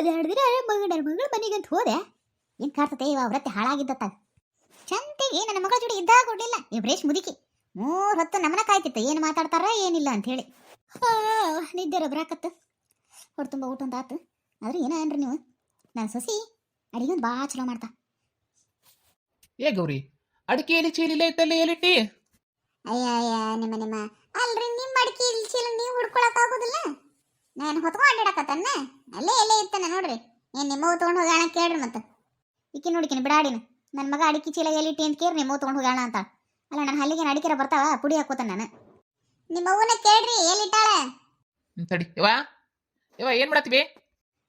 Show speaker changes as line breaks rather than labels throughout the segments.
ಒಂದೆರಡು ದಿನ ಮಗಳ ಮಗಳ ಅಂತ ಹೋದೆ. ಏನು ಕಾಡ್ತತೆ ಇವ ವ್ರತ್ತೆ ಹಾಳಾಗಿದ್ದತ್ತ ಚಂತೆಗೆ ನನ್ನ ಮಗಳ ಜೋಡಿ ಇದ್ದಾಗ ಕೊಡ್ಲಿಲ್ಲ ಇಬ್ರೇಶ್ ಮುದುಕಿ. ಮೂರ್ ಹೊತ್ತು ನಮ್ಮನ ಕಾಯ್ತಿತ್ತು. ಏನು ಮಾತಾಡ್ತಾರ ಏನಿಲ್ಲ ಅಂತ ಹೇಳಿ. ನಿದ್ದೆ ಬರಾಕತ್ತು ಹೊರ ತುಂಬ ಊಟ ಅಂತ ಆತು. ಆದ್ರೆ ಏನ ಅನ್ರಿ ನೀವು? ನನ್ನ ಸೊಸಿ ಅಡಿಗೆ ಒಂದು ಭಾಳ ಚಲೋ ಮಾಡ್ತಾ.
ಏ ಗೌರಿ ಅಡಿಕೆಯಲ್ಲಿ ಚೀಲಿಲ್ಲ ಇತ್ತಲ್ಲ ಎಲ್ಲಿಟ್ಟಿ
ಅಯ್ಯ ಅಯ್ಯ ನಿಮ್ಮ ನಿಮ್ಮ. ಅಲ್ರಿ ನಿಮ್ಮ ಅಡಿಕೆ ಚೀಲ ನೀವು ಹುಡ್ಕೊಳಕ್ ಆಗೋದಿಲ್ಲ? ನಾನು ಹೊತ್ಕೊಂಡು ಅಡ್ಡಾಡಕತ್ತನ್ನ? ಅಲ್ಲೇ ಎಲ್ಲೇ ಇರ್ತಾನೆ ನೋಡ್ರಿ. ಏನ್ ನಿಮ್ಮ ತೊಗೊಂಡು ಹೋಗೋಣ ಕೇಳ್ರಿ ಮತ್ತೆ. ಇಕ್ಕಿ ನೋಡಿಕಿನ ಬಿಡಾಡಿನ. ನನ್ನ ಮಗ ಅಡಿಕೆ ಚೀಲ ಎಲ್ಲಿಟ್ಟಿ ಅಂತ ಕೇಳಿ ನಿಮ್ಮವ್ ತೊಗೊಂಡು ಹೋಗೋಣ ಅಂತ. ಅಲ್ಲ ನನ್ನ ಹಲ್ಲಿಗೆ ಅಡಿಕೆರ ಬರ್ತಾವ? ಪುಡಿ ಹಾಕೋತಾನ ನಾನು. ನಿಮ್ಮವ್ವನ ಕೇಳ್ರಿ ಎಲ್ಲಿಟ್ಟಾಳ?
ತಡಿ. ಇವ ಇವ ಏನ್ ಮಾಡತ್ತೀವಿ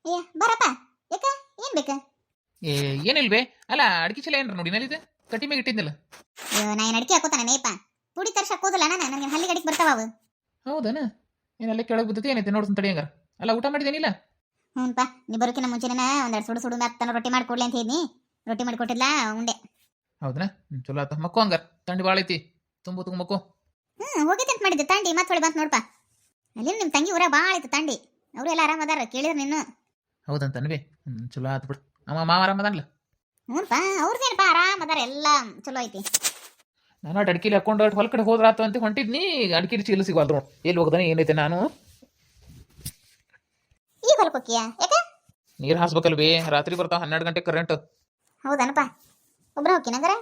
ಏ ಬರಪ್ಪ. ಯಾಕ? ಏನ್ ಬೇಕಾ?
ಏ ಏನಿಲ್ವೇ ಅಲ್ಲ ಅಡಿಕೆ ಚೀಲ ಏನ್ರ ನೋಡಿ ನಲ್ಲಿದೆ ಕಟ್ಟಿ ಮೇಲೆ ಇಟ್ಟಿದ್ನಲ್ಲ.
ಅಯ್ಯೋ ನಾ ಏನು ಅಡಿಕೆ ಹಾಕೋತಾನ ನೇಪ ಪುಡಿ ತರ್ಸಿ ಹೋದಲ್ಲ ನಾನು ನನಗೆ ಹಲ್ಲಿಗೆ ಅಡಿಕೆ ಬರ್ತಾವ ಅವು.
ಹೌದನ? ಏನಲ್ಲೇ ಕೆಳಗೆ ಬಿದ್ದತಿ? ಏನೈತೆ ನೋಡ್ತೀನಿ ತಡಿ ಹಂಗಾರ. ಅಲ್ಲ ಊಟ ಮಾಡಿದೇನಿಲ್ಲ?
ಹ್ಞೂಪ್ಪ ನೀ ಬರೋಕಿನ ಮುಂಚೆನೇ ಒಂದೆರಡು ಸುಡು ಸುಡು ಮೆತ್ತನ ರೊಟ್ಟಿ ಮಾಡಿ ಕೊಡ್ಲಿ ಅಂತ ಹೇಳಿ ರೊಟ್ಟಿ ಮಾಡಿ ಕೊಟ್ಟಿಲ್ಲ ಉಂಡೆ.
ಹೌದನ? ಹ್ಞೂ ಚಲೋ ಆತ. ಮಕ್ಕೋ ಹಂಗಾರ. ತಂಡಿ ಭಾಳ ಐತಿ. ತುಂಬು ತುಂಬ ಮಕ್ಕೋ.
ಹ್ಞೂ ಹೋಗಿದ್ದೆ ಅಂತ ಮಾಡಿದ್ದೆ. ತಂಡಿ ಮತ್ತೆ ಹೊಳಿ ಬಂತು ನೋಡಪ್ಪ ಅಲ್ಲಿ ನಿಮ್ಮ ತಂಗಿ ಊರ ಭಾಳ ಐತೆ ತಂಡಿ. ಅವರು ಎಲ್ಲ ಆರಾಮದಾರ ಕೇಳಿದ್ರು ನಿನ್ನು.
ಹೌದಂತ ಅನ್ವಿ ಹ್ಞೂ ಚಲೋ ಆತು ಬಿಡು. ಅಮ್ಮ ಮಾವ ಆರಾಮದನ್ಲ
ಹ್ಞೂನ್ಪ ಅವ್ರದ್ದೇನಪ್ಪ ಆರಾಮದಾರ ಎಲ್ಲ ಚಲೋ ಐತಿ.
ನಾನು ಅಡ್ಕಿಲಿ ಹಾಕೊಂಡು ಹೊಲ ಕಡೆ ಹೋದ್ರಾತು ಅಂತ ಹೊಂಟಿದ್ನಿ ಅಡ್ಕಿಲಿ ಚೀಲ ಸಿಗಲ್ರು ಎಲ್ಲಿ ಹೋಗ್ದಾನೆ ಏನೈತೆ ನಾನು?
ಈಗ ಹಾಸ್ಬೇಕಲ್ ಯಾಕ?
ನೀರು ಹಾಸ್ಬೇಕಲ್ವೇ ರಾತ್ರಿ ಬರ್ತಾವ ಹನ್ನೆರಡು ಗಂಟೆ ಕರೆಂಟ್
ಹೌದನಪ್ಪ. ಒಬ್ರ ನಂಗರ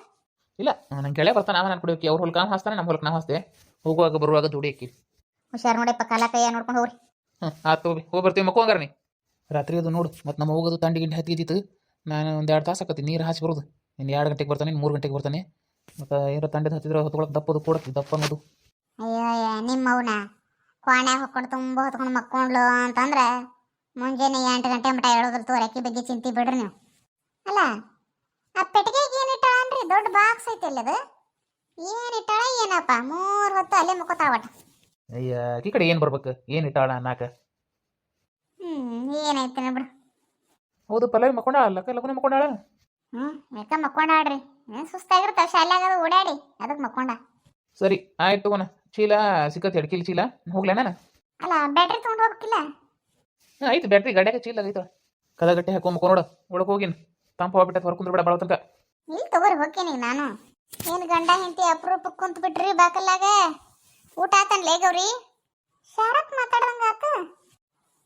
ಇಲ್ಲ ನಂಗೆ ಕೆಳಗೆ ಬರ್ತಾನ ನಾವ ನಾನು ಕುಡಿಯೋಕೆ ಅವ್ರ ಹೊಲಕ್ಕೆ ನಾನು ಹಾಸ್ತಾನೆ ನಮ್ಮ ಹೊಲಕ್ಕೆ ನಾವು ಹಾಸ್ತೆ ಹೋಗುವಾಗ ಬರುವಾಗ ದುಡಿಯಕ್ಕೆ
ಹುಷಾರ್ ನೋಡಪ್ಪ ಕಾಲ ಕೈಯ ನೋಡ್ಕೊಂಡು ಹೋಗ್ರಿ.
ಹ್ಞೂ ಆತು ಹೋಗಿ ಹೋಗಿ ಬರ್ತೀವಿ ಮಕ್ಕೋ ಹಂಗಾರ ನೀ. ರಾತ್ರಿ ಅದು ನೋಡು ಮತ್ತೆ ನಮ್ಮ ಹೋಗೋದು ತಂಡಿ ಗಿಂಡಿ ಹತ್ತಿದ್ದಿತ್ತು ನಾನು ಒಂದು ಎರಡು ತಾಸು ಆಕತಿ ನೀರು ಹಾಸಿ ಬರೋದು ಇನ್ನು ಎರಡು ಗಂಟೆಗೆ ಬರ್ತಾನೆ ಇನ್ನು ಮೂರು ಗಂಟೆಗೆ ಬರ್ತಾನೆ. ಮತ್ತು ಏನೋ ತಂಡದ ಹತ್ತಿದ್ರೆ ಹೊತ್ಕೊಳಕ್ಕೆ ದಪ್ಪದು ಕೊಡಕ್ಕೆ ದಪ್ಪ ಅನ್ನೋದು.
ಅಯ್ಯೋ ಅಯ್ಯ ನಿಮ್ಮ ಅವನ. ಕ್ವಾಣ್ಯಾಗ ಹೊಕ್ಕೊಂಡು ತುಂಬ ಹೊತ್ಕೊಂಡು ಮಕ್ಕೊಂಡ್ಲು ಅಂತಂದ್ರೆ ಮುಂಜಾನೆ ಎಂಟು ಗಂಟೆ ಮಟ ಹೇಳೋದ್ರ ತೋರಿ ಅಕ್ಕಿ ಬಗ್ಗೆ ಚಿಂತೆ ಬಿಡ್ರಿ ನೀವು. ಅಲ್ಲ ಆ ಪೆಟ್ಟಿಗೆಗೆ ಏನು ಇಟ್ಟಳನ್ರಿ ದೊಡ್ಡ ಬಾಕ್ಸ್ ಐತಿ ಅಲ್ಲಿ ಅದು. ಏನು ಇಟ್ಟಾಳ ಏನಪ್ಪ? ಮೂರು ಹೊತ್ತು ಅಲ್ಲೇ ಮುಕ್ಕೋತಾವಟ
ಅಯ್ಯ ಈ ಕಡೆ ಏನು ಬರ್ಬೇಕು? ಏನು ಇಟ್ಟಾಳ ನಾಕ
ಹ್ಞೂ ಏನೈತೆ ಬಿಡು.
ಹೌದು ಪಲ್ಲವಿ ಮಕ್ಕೊಂಡಾಳ ಲಕ್ಕ ಲಗ್ನ ಮಕ್ಕೊಂಡಾಳ?
ಹ್ಞೂ ಯಾಕ ಮಕ್ಕೊಂಡಾಳ್ರಿ. ಸುಸ್ತಾಗಿರ್ತಾವ ಶಾಲ್ಯಾಗ ಅದು ಓಡಾಡಿ ಅದಕ್ಕೆ ಮಕ್ಕೊಂಡ.
ಸರಿ ಆಯ್ತು ತಗೋಣ. ಚೀಲ ಸಿಕ್ಕತ್ತೆ ಎಡ್ಕಿಲಿ ಚೀಲ. ಹೋಗ್ಲೇ ನಾನು?
ಅಲ್ಲ ಬ್ಯಾಟ್ರಿ ತೊಗೊಂಡು ಹೋಗ್ಬೇಕಿಲ್ಲ?
ಆಯ್ತು ಐತೆ ಬ್ಯಾಟ್ರಿ ಗಾಡ್ಯಾಗ ಚೀಲ ಐತ ಕದಗಟ್ಟೆ ಹಾಕೋ ಮಕ್ಕ ನೋಡು. ಒಳಗೆ ಹೋಗಿನ್. ತಂಪ ಹೋಗ್ಬಿಟ್ಟ ಹೊರಕುಂದ್ರ ಬೇಡ ಭಾಳ ತನಕ
ಇಲ್ಲಿ ತಗೋರಿ ಹೋಗ್ತೀನಿ ನಾನು. ಏನು ಗಂಡ ಹೆಂಡತಿ ಅಪರೂಪಕ್ಕೆ ಕುಂತ ಬಿಟ್ರಿ ಬಾಕಲ್ಲಾಗ ಊಟ ಆತನ್ಲೇ ಗೌರಿ? ಶಾರಕ್ ಮಾತಾಡ್ದಂಗ ಆತ?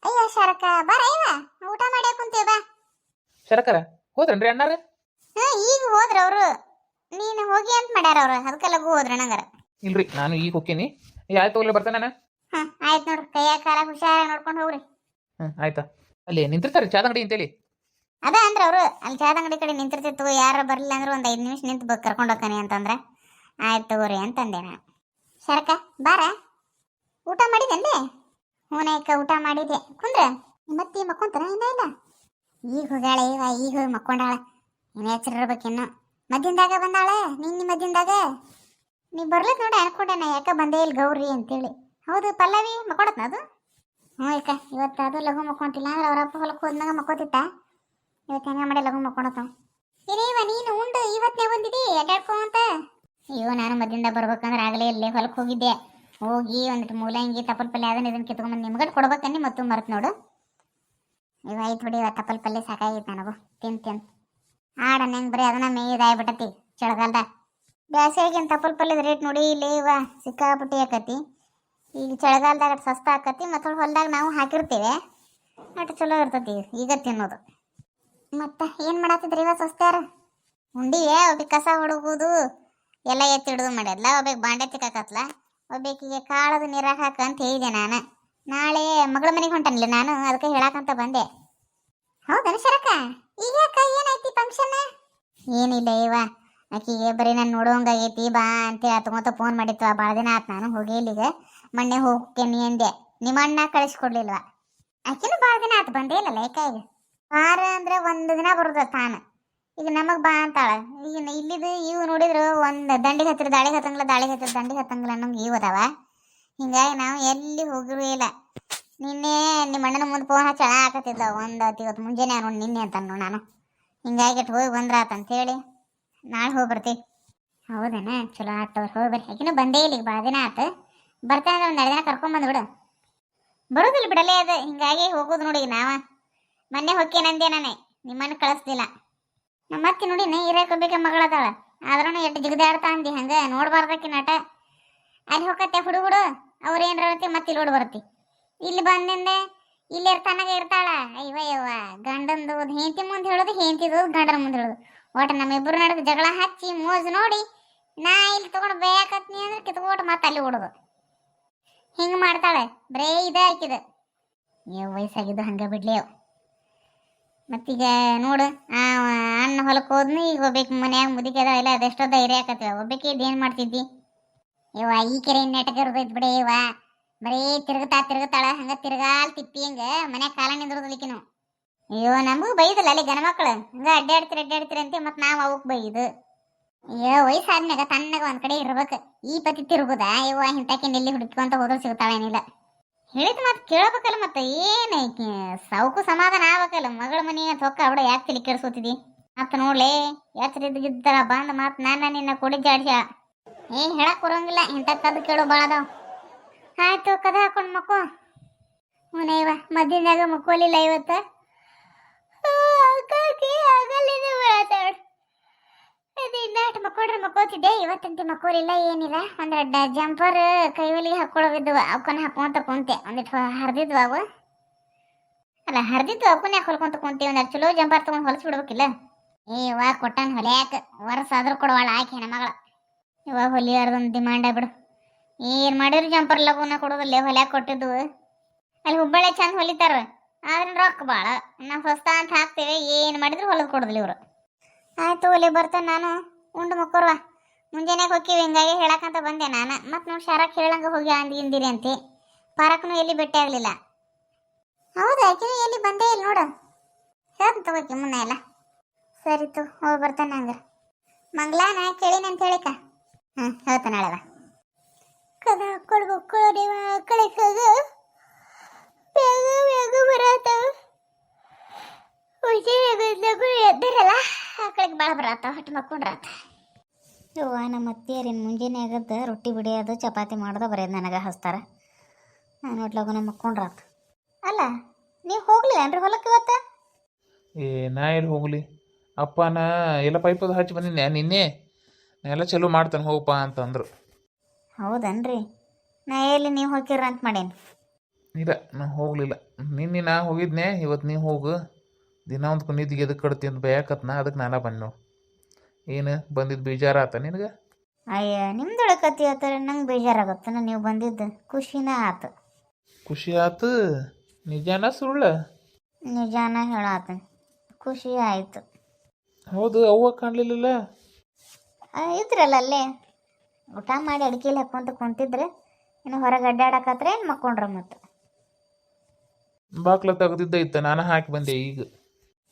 ಅಯ್ಯೋ ಶಾರಕ ಬಾರ ಇವ. ಊಟ ಮಾಡ್ಯಾಕ ಕುಂತೀವಿ ಬಾ.
ಶರಕರ ಹೋದ್ರನ್ರಿ ಅಣ್ಣಾರ?
ಈಗ ಹೋದ್ರ ಅವರು. ನೀನು ಹೋಗಿ ಅಂತ ಮಾಡ್ಯಾರ ಅವ್ರು. ಅದಕ್ಕೆ ಲಘು ಹೋದ್ರ ನಂಗಾರ.
ಇಲ್ರಿ ನಾನು ಈಗ ಹೋಗ್ತೀನಿ ಯಾವ ತಗೊಳ್ಳಿ ಬರ್ತಾನೆ ನಾನು.
ಹಾ ಆಯ್ತು ನೋಡ್ರಿ. ಕೈಯ ಕಾಲ ಹುಷಾರಾಗಿ ನೋಡ್ಕೊಂಡು ಹೋಗ್ರಿ.
ಹ್ಞೂ ಆಯ್ತಾ. ಅಲ್ಲಿ ನಿಂತಿರ್ತಾರೆ ಚಾದ ಅಂಗಡಿ ಅಂತೇಳಿ.
ಅದ ಅಂದ್ರೆ ಅವರು ಅಲ್ಲಿ ಚಾದ ಅಂಗಡಿ ಕಡೆ ನಿಂತಿರ್ತಿತ್ತು. ಯಾರು ಬರಲಿಲ್ಲ ಅಂದ್ರೆ ಒಂದು ಐದು ನಿಮಿಷ ನಿಂತು ಬ ಕರ್ಕೊಂಡು ಹೋಗ್ತಾನೆ ಅಂತಂದ್ರೆ. ಆಯ್ತು ತಗೋರಿ ಅಂತಂದೆ ನಾನು. ಶರಕ ಬಾರ? ಊಟ ಮಾಡಿದೆನ್ಲೆ ಹೂನಯ್ಕ ಊಟ ಮಾಡಿದೆ ಕುಂದ್ರ? ಮತ್ತೆ ಮಕ್ಕೊಂತಾರ ಇನ್ನ ಇಲ್ಲ? ಈಗ ಹೋಗ್ಯಾಳ ಈಗ ಈಗ ಹೋಗಿ ಮಕ್ಕೊಂಡಾಳ. ಎಚ್ಚರ ಇರ್ಬೇಕಿನ್ನು ಮದ್ದಿಂದಾಗ ಬಂದಾಳೆ, ನಿನ್ನ ಮದ್ದಿಂದಾಗ ನೀ ಬರ್ಲಿಕ್ಕೆ ನೋಡಿ ಅನ್ಕೊಂಡೇನ ಯಾಕ ಬಂದೇ ಇಲ್ಲ ಗೌರಿ ಅಂತೇಳಿ. ಹೌದು, ಪಲ್ಲವಿ ಮಕ್ಕೊಡತ್ನ ಅದು? ಹ್ಞೂ ಅಕ್ಕ, ಇವತ್ತು ಅದು ಲಘು ಮಕ್ಕೊಂತಿಲ್ಲ, ಅಂದ್ರೆ ಅವ್ರ ಅಪ್ಪ ಹೊಲಕ್ಕೆ ಹೋದ್ನಾಗ ಮಕ್ಕೋತಿತ್ತ? ಇವತ್ತು ಹೆಂಗ ಮಾಡಿ ಲಘು ಮಕ್ಕೊಳತ್ತ ಇರೇವ ನೀನು ಉಂಡು ಇವತ್ತೇ ಬಂದಿದಿ ಅಡ್ಡಾಡ್ಕೊಂತ ಅಯ್ಯೋ, ನಾನು ಮದ್ದಿಂದ ಬರ್ಬೇಕಂದ್ರೆ ಆಗಲೇ ಇಲ್ಲೇ ಹೊಲಕ್ಕೆ ಹೋಗಿದ್ದೆ. ಹೋಗಿ ಒಂದಿಟ್ಟು ಮೂಲಂಗಿ, ತಪ್ಪಲ್ ಪಲ್ಯ ಅದನ್ನ ಇದನ್ನ ಕಿತ್ಕೊಂಡ್ಬಂದು ನಿಮ್ಗಟ್ ಕೊಡ್ಬೇಕನ್ನಿ ಮತ್ತು ಮರ್ತ್ ನೋಡು. ಇವ ಐತ್ ಬಿಡಿ ತಪ್ಪಲ್ ಪಲ್ಯ ಸಾಕಾಗಿತ್ತು ನನಗೂ. ತಿನ್ ತಿನ್. ಆಡನ್ನ ಹೆಂಗ್ ಬರೀ ಅದನ್ನ ಮೇಯ್ದಾಗ್ಬಿಟ್ಟತಿ ಚಳಿಗಾಲ್ದಾಗ ಬೇಸಿಗೆಗಿಂತ ತಪ್ಪಲ್ ಪಲ್ಯದ ರೇಟ್ ನೋಡಿ ಇಲ್ಲಿ ಇವ ಸಿಕ್ಕಾಪುಟ್ಟಿ ಆಕತಿ. ಈಗ ಚಳಿಗಾಲದಾಗ ಅಷ್ಟ್ ಸಸ್ತ ಆಕತಿ, ಮತ್ತು ಹೊಲ್ದಾಗ ನಾವು ಹಾಕಿರ್ತೀವಿ. ಅಷ್ಟು ಚಲೋ ಇರ್ತತಿ ಈಗ ತಿನ್ನೋದು. ಮತ್ತೆ ಏನು ಮಾಡತ್ತಿದ್ರಿ ಇವ ಸಸ್ತಾರ ಉಂಡಿ ಒಬ್ಬ ಕಸ ಹುಡುಗುದು ಎಲ್ಲ ಎತ್ತಿಡುದು ಮಾಡ್ಯದ್ಲ ಒಬ್ಬ ಬಾಂಡೆ ತಿಕ್ಕಾಕತ್ಲ. ಒಬ್ಬಾಕಿಗೆ ಕಾಳದು ನೀರ ಹಾಕ ಅಂತ ಹೇಳಿದೆ ನಾನು. ನಾಳೆ ಮಗಳ ಮನೆಗೆ ಹೊಂಟನ್ಲಿ ನಾನು, ಅದಕ್ಕೆ ಹೇಳಾಕಂತ ಬಂದೆ. ಹೌದನ ಶರಕ ಈಗ ಏನೈತಿ ಫಂಕ್ಷನ್ ಏನಿಲ್ಲ ಇವ. ಆಕಿಗೆ ಬರೀ ನಾನು ನೋಡೋಂಗಾಗೈತಿ ಬಾ ಅಂತ ತಗೊಂತ ಫೋನ್ ಮಾಡಿತ್ವ ಭಾಳ ದಿನ ಆತು, ನಾನು ಹೋಗಿ ಇಲ್ಲಿಗೆ ಮೊನ್ನೆ ಹೋಗ್ತೇನೆ ಅಂದೆ. ನಿಮ್ಮ ಅಣ್ಣ ಕಳಿಸ್ಕೊಡ್ಲಿಲ್ವ? ಆಕಿನೂ ಭಾಳ ದಿನ ಆತ್, ಬಂದೇ ಇಲ್ಲ ಈಗ ವಾರ ಅಂದ್ರೆ ಒಂದು ದಿನ ಬರುದ ತಾನ. ಈಗ ನಮಗ್ ಬಾ ಅಂತಾಳ. ಈಗ ಇಲ್ಲಿದು ಇವು ನೋಡಿದ್ರು, ಒಂದ್ ದಂಡಿಗೆ ಹತ್ತಿರ ದಾಳಿಗೆ ಹತ್ತಂಗಿಲ್ಲ ದಾಳಿಗೆ ಹತ್ತಿರ ದಂಡಿಗೆ ಹತ್ತಂಗಿಲ್ಲ ಅನ್ನಂಗೆ ಇವು ಅದಾವ. ಹಿಂಗಾಗಿ ನಾವು ಎಲ್ಲಿ ಹೋಗಿರೂ ಇಲ್ಲ. ನಿನ್ನೆ ನಿಮ್ಮ ಅಣ್ಣನ ಮುಂದೆ ಫೋನ್ ಹಚ್ಚಳ ಹಾಕತ್ತಿದ್ದ ಒಂದು ಇವತ್ತು ಮುಂಜಾನೆ ನೋಡಿ ನಿನ್ನೆ ಅಂತ ನಾನು. ಹಿಂಗಾಗಿ ಇಟ್ಟು ಹೋಗಿ ಬಂದ್ರಾತ ಅಂತೇಳಿ. ನಾಳೆ ಹೋಗಿ ಬರ್ತೀವಿ ಹೌದೇನ? ಚಲೋ ಆತವ್ರು ಹೋಗಿ ಬರ್ರಿ. ಆಕಿನೂ ಬಂದೇ ಇಲ್ಲ ಈಗ ಭಾಳ ದಿನ ಆತು. ಬರ್ತಾನೆ ಒಂದು ಎರಡು ದಿನ ಕರ್ಕೊಂಬಂದು ಬಂದ್ಬಿಡು ಬರೋದಿಲ್ಲ ಬಿಡಲೇ ಅದು. ಹಿಂಗಾಗಿ ಹೋಗೋದು ನೋಡಿ ನಾವ. ಮೊನ್ನೆ ಹೊಕ್ಕೇನಂದೆ ನಾನೇ. ನಿಮ್ಮನ್ನ ಕಳಿಸ್ದಿಲ್ಲ. ನಮ್ಮ ಅತ್ತಿ ನೋಡಿ ನೇ ಇರಕೋಬೇಕ ಮಗಳದಾಳ. ಆದ್ರೂ ಎಷ್ಟು ಜಿಗದಾಡ್ತಾ ಅಂದಿ ಹಂಗೆ ನೋಡ್ಬಾರ್ದಕ್ಕಿ ನಟ. ಅಲ್ಲಿ ಹೋಗತ್ತೆ ಹುಡುಗುಡು ಅವ್ರು ಹೇಳ್ತಿ ಮತ್ತೆ ಇಲ್ಲಿ ಓಡ್ ಬರ್ತಿ. ಇಲ್ಲಿ ಬಂದಿಂದೆ, ಇಲ್ಲಿ ಇರ್ತಾನಾಗ ಇರ್ತಾಳ. ಅಯ್ಯವ ಯವ್ವ ಗಂಡಂದು ಹೆಂಡತಿ ಮುಂದೆ ಹೇಳೋದು ಹೆಂಡತಿದು ಗಂಡನ ಮುಂದೆ ಹೇಳೋದು. ಒಟ್ಟು ನಮ್ಮಿಬ್ಬರು ನಡುವೆ ಜಗಳ ಹಚ್ಚಿ ಮೋಜು ನೋಡಿ, ನಾ ಇಲ್ಲಿ ತಗೊಂಡು ಬೇಕತ್ನಿ ಅಂದ್ರೆ ಕಿತ್ಕೊಟ್ಟು ಮತ್ತೆ ಅಲ್ಲಿ ಓಡೋದು. ಹಿಂಗೆ ಮಾಡ್ತಾಳೆ, ಬರೇ ಇದೇ ಹಾಕಿದ ಏ ವಯಸ್ಸಾಗಿದ್ದು ಹಂಗೆ ಬಿಡ್ಲಿ ಅವು. ಮತ್ತೀಗ ನೋಡು ಅಣ್ಣ ಹೊಲಕ್ಕೆ ಹೋದ್ನು, ಈಗ ಒಬ್ಬಕ್ಕೆ ಮನ್ಯಾಗ ಮುದುಕಿ ಅದಾಳ, ಇಲ್ಲ ಅದೆಷ್ಟೋ ಧೈರ್ಯ ಆಕತ್ವ ಒಬ್ಬಾಕಿ ಏನು ಮಾಡ್ತಿದ್ದಿ? ಇವ ಈ ಕೆರೆ ನೆಟಕ ಇರ್ತೈತಿ ಬಿಡಿ ಇವ ಬರೀ ತಿರುಗತಾ ತಿರುಗತಾಳ, ಹಂಗ ತಿರ್ಗಾಲ್ ತಿಪ್ಪಿ ಹಂಗ ಮನೆ ಕಾಲ ನಿಂದ್ರದಲಿಕಿನು ಅಯ್ಯೋ, ನಮಗೂ ಬೈದಲ್ಲ ಅಲ್ಲಿ ಗಣ ಮಕ್ಕಳು ಹಂಗ ಅಡ್ಡಾಡ್ತೀರಿ ಅಡ್ಡಾಡ್ತೀರಿ ಅಂತ ಮತ್ತೆ ನಾವು ಅವಕ್ ಬೈದು. ಅಯ್ಯೋ, ವಯಸ್ಸಾದ್ಮ್ಯಾಗ ತಣ್ಣಗ ಒಂದ್ ಕಡೆ ಇರ್ಬೇಕು. ಈ ಪತಿ ತಿರುಗುದ? ಇವ ಇಂತಕ್ಕೆ ನೆಲ್ಲಿ ಹುಡುಕೊಂತ ಹೋದ್ರು ಸಿಗ್ತಾಳೇನಿಲ್ಲ ಹೇಳಿದ ಮತ್ತೆ ಕೇಳಬೇಕಲ್ಲ ಮತ್ತೆ, ಏನು ಸೌಕು ಸಮಾಧಾನ ಆಗ್ಬೇಕಲ್ಲ. ಮಗಳ ಮನಿ ಅಂತ ಅವಡ ಯಾಕೆ ತಿಳಿ ಕೆಡ್ಸೋತಿದಿ? ಮತ್ತ ನೋಡ್ಲೆ ಎಚ್ಚರಿದ್ದಾರ ಬಂದ ಮತ್ತೆ ನಾನು ನಿನ್ನ ಕೊಡಿ ಜಾಡ್ಸ ಏ, ಹೇಳಕ್ ಬರೋಂಗಿಲ್ಲ. ಇಂಥ ಕದ್ದು ಕೇಳೋ ಭಾಳ ಅದಾವ. ಆಯ್ತು, ಕದ ಹಾಕೊಂಡು ಮಕ್ಕೋ. ಮನೆಯವ ಮದ್ದಿನಾಗ ಮಕ್ಕೋಲಿಲ್ಲ ಇವತ್ತು. ಇನ್ನಷ್ಟು ಮಕ್ಕೊಡ್ರೆ, ಮಕ್ಕೋತಿದ್ದೆ. ಇವತ್ತಂತೆ ಮಕ್ಕೋಲಿಲ್ಲ ಏನಿಲ್ಲ. ಒಂದೆರಡು ಜಂಪರ್ ಕೈವಲಿಗೆ ಹಾಕೊಳ್ಳೋವಿದ್ವು ಅವಕ್ಕನ ಹಾಕೊಂತ ಕುಂತೆ. ಒಂದಿಟ್ಟು ಹರಿದಿದ್ವು ಅವು. ಅಲ್ಲ, ಹರಿದಿದ್ವು ಅವಕ್ಕನ್ನ ಯಾಕೆ ಹೊಲ್ಕೊಂತ ಕುಂತೆ? ಒಂದು ಚಲೋ ಜಂಪರ್ ತಗೊಂಡು ಹೊಲಿಸ್ ಬಿಡ್ಬೇಕಿಲ್ಲ. ಏ ಕೊಟ್ಟನ್ ಕೊಟ್ಟಾನ ಹೊಲ್ಯಾಕ. ವರ್ಷ ಆದ್ರೂ ಕೊಡುವಾಳ ಆಕೆ ಹೆಣ್ಮಗಳ. ಇವಾಗ ಹೊಲಿಯಾರ್ದೊಂದು ಡಿಮಾಂಡ ಬಿಡು. ಏನು ಮಾಡಿದ್ರು ಜಂಪರ್ ಲಗೂನ ಕೊಡೋದಿಲ್ಲ ಹೊಲ್ಯಾಕ ಕೊಟ್ಟಿದ್ದು. ಅಲ್ಲಿ ಹುಬ್ಬಳ್ಳಿ ಚಂದ ಹೊಲಿತಾರ. ಆದ್ರೆ ರೊಕ್ಕ ಭಾಳ ನಾವು ಹೊಸ್ತ ಅಂತ ಹಾಕ್ತೇವೆ, ಏನು ಮಾಡಿದ್ರು ಹೊಲದ ಕೊಡೋದಿಲ್ಲ ಇವರು. ಆಯ್ತು ಒಲೆ ಬರ್ತಾನೆ ನಾನು. ಉಂಡು ಮಕ್ಕೋರ್ವ ಮುಂಜಾನೆ ಹೋಗಿವಿ ಹಿಂಗಾಗಿ ಹೇಳಕ್ಕಂತ ಬಂದೆ ನಾನು. ಮತ್ತೆ ನೋಡಿ ಶಾರಕ್ಕೆ ಹೇಳಂಗ ಹೋಗಿ ಅಂದಿಂದಿರಿ ಅಂತೆ. ಪಾರಕ್ನು ಎಲ್ಲಿ ಭೇಟಿ ಆಗಲಿಲ್ಲ. ಹೌದಾ ಆಕಿನೂ ಎಲ್ಲಿ ಬಂದೇ ಇಲ್ಲ ನೋಡು. ಹೇಳ್ ತಗೋಕಿ ಮುನ್ನ ಎಲ್ಲ. ಸರಿ ತು ಹೋಗಿ ಬರ್ತಾನೆ ಹಂಗಾರೆ. ಮಂಗ್ಲಾನ ಕೇಳಿನ ಅಂತ ಹೇಳಿಕ. ಹ್ಞೂ ಹೇಳ್ತಾನೆ ನಾಳೆವ ಕದ ಕೊಡ್ಬೇಕು ದೇವ ಕಳಿಸೋದ. ಬೇಗ ಬೇಗ ಬರತ್ತ. ಎದ್ದಿರಲ್ಲ ಆ ಕಡೆಗೆ ಭಾಳ ಬರತ್ತ ಹೊಟ್ಟೆ ಮಕ್ಕೊಂಡ್ರಾತ ಯವ್ವ ನಮ್ಮ ಅತ್ತಿಯರಿನ ಮುಂಜಾನೆ ಆಗದ ರೊಟ್ಟಿ ಬಿಡಿಯೋದು ಚಪಾತಿ ಮಾಡೋದು ಬರೀ ನನಗೆ ಹಸ್ತಾರ. ನಾನು ಒಟ್ಲಾಗ ನಮ್ಮ ಮಕ್ಕೊಂಡ್ರಾತ ಅಲ್ಲ ನೀವು ಹೋಗ್ಲಿಲ್ಲ ಏನ್ರಿ ಹೊಲಕ್ಕೆ ಇವತ್ತು?
ಏ ನಾ ಇಲ್ಲಿ ಹೋಗ್ಲಿ? ಅಪ್ಪನ ಎಲ್ಲ ಪೈಪದು ಹಚ್ಚಿ ಬಂದಿದ್ದೆ ನಿನ್ನೆ? ನಾ ಎಲ್ಲ ಚಲೋ ಮಾಡ್ತಾನೆ ಹೋಗಪ್ಪ ಅಂತಂದ್ರು.
ಹೌದನ್ರಿ? ನಾ ಎಲ್ಲಿ ನೀವು ಹೋಗಿರ ಅಂತ ಮಾಡೇನಿ?
ಇಲ್ಲ ನಾ ಹೋಗಲಿಲ್ಲ. ನಿನ್ನೆ ನಾ ಹೋಗಿದ್ನೆ ಇವತ್ತು ನೀವು ಹೋಗು. ದಿನ ಒಂದು ನಿದ್ದಿಗೆ ಎದಕ್ಕೆ ಕಡ್ತಿ ಅಂತ ಬಯಕತ್ನ ಅದಕ್ಕೆ ನಾನು ಬಂದು ಏನು ಬಂದಿದ್ದು ಬೇಜಾರ ಆತ ನಿನಗೆ?
ಅಯ್ಯ ನಿಮ್ದೊಳಗೆ ಕತಿ ಆತರ ನಂಗೆ ಬೇಜಾರಾಗತ್ತನ ನೀವು ಬಂದಿದ್ದು. ಖುಷಿನೇ ಆತು.
ಖುಷಿ ಆತು? ನಿಜಾನ ಸುಳ್ಳು?
ನಿಜಾನ ಹೇಳಾತ. ಖುಷಿ ಆಯಿತು.
ಹೌದು ಅವ್ವ ಕಾಣಲಿಲ್ಲ
ಇದ್ರಲ್ಲ ಅಲ್ಲೇ? ಊಟ ಮಾಡಿ ಅಡಿಕೆಲಿ ಹಾಕೊಂತ ಕುಂತಿದ್ರೆ ಇನ್ನು ಹೊರಗೆ ಅಡ್ಡಾಡಕತ್ರ ಏನು ಮಕ್ಕೊಂಡ್ರ ಮತ್ತು
ಬಾಕ್ಲ ತೆಗ್ದಿದ್ದ ಇತ್ತ ನಾನು ಹಾಕಿ ಬಂದೆ ಈಗ.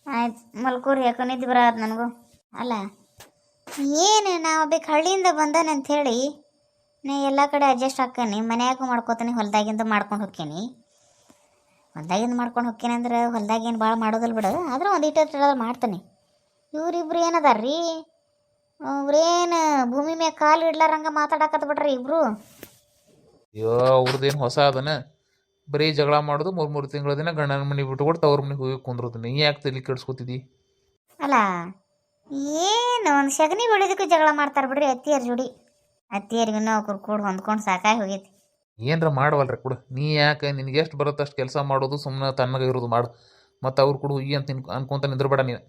ಆಯ್ತು ಮಲ್ಕೋರಿ ಯಾಕೋ ನಿದ್ದೆ ಬರತ್ ನನಗೂ. ಅಲ್ಲ ಏನು ನಾವು ಬೇಕು ಹಳ್ಳಿಯಿಂದ ಬಂದಾನೆ ಅಂತ ಹೇಳಿ ನಾ ಎಲ್ಲ ಕಡೆ ಅಡ್ಜಸ್ಟ್ ಹಾಕೇನಿ ಮನ್ಯಾಗೂ ಮಾಡ್ಕೋತೀನಿ ಹೊಲ್ದಾಗಿಂದ ಮಾಡ್ಕೊಂಡು ಹೋಗ್ಕೇನಿ ಹೊಲ್ದಾಗಿಂದ ಮಾಡ್ಕೊಂಡು ಹೋಗ್ತೀನಿ ಅಂದ್ರೆ ಹೊಲ್ದಾಗೇನು ಭಾಳ ಮಾಡೋದಿಲ್ಲ ಬಿಡು ಆದ್ರೆ ಒಂದು ಇಟ್ಟು ಮಾಡ್ತೀನಿ. ಇವ್ರಿಬ್ರು ಏನದಾರ ರೀ ಅವ್ರೇನು ಭೂಮಿ ಮ್ಯಾಗ ಕಾಲು ಇಡ್ಲಾರಂಗ ಮಾತಾಡಕತ್ ಬಿಡ್ರಿ ಇಬ್ರು?
ಅಯ್ಯೋ ಅವ್ರದ್ದೇನು ಹೊಸ ಅದನ? ಬರೀ ಜಗಳ ಮಾಡೋದು ಮೂರು ಮೂರು ತಿಂಗಳ ದಿನ ಗಂಡನ ಮನೆ ಬಿಟ್ಕೊಟ್ಟು ತವ್ರ ಮನೆಗೆ ಹೋಗಿ ಕುಂದ್ರದು ನೀ ಯಾಕೆ ತಲೆ ಕೆಡ್ಸ್ಕೊತಿದ್ದಿ
ಅಲ್ಲ ಏನು ಒಂದು ಸಗಣಿ ಬೆಳೆದಕ್ಕೂ ಜಗಳ ಮಾಡ್ತಾರೆ ಬಿಡ್ರಿ ಅತ್ತಿಯರ್ ಜೋಡಿ. ಅತ್ತಿಯರಿಗೂ ಅವ್ರ ಕೂಡ ಹೊಂದ್ಕೊಂಡು ಸಾಕಾಗಿ ಹೋಗೈತಿ.
ಏನರ ಮಾಡವಲ್ರಿ ಕೊಡು. ನೀ ಯಾಕೆ ನಿನಗೆ ಎಷ್ಟು ಬರುತ್ತೆ ಅಷ್ಟು ಕೆಲಸ ಮಾಡೋದು ಸುಮ್ಮನೆ ತಣ್ಣಗೆ ಇರೋದು ಮಾಡು. ಮತ್ತು ಅವ್ರು ಕೂಡ ಹುಯ್ಯಿ ಅಂತ ಅನ್ಕೊಂತ ನಿಂದ್ರಬೇಡ ನೀನು.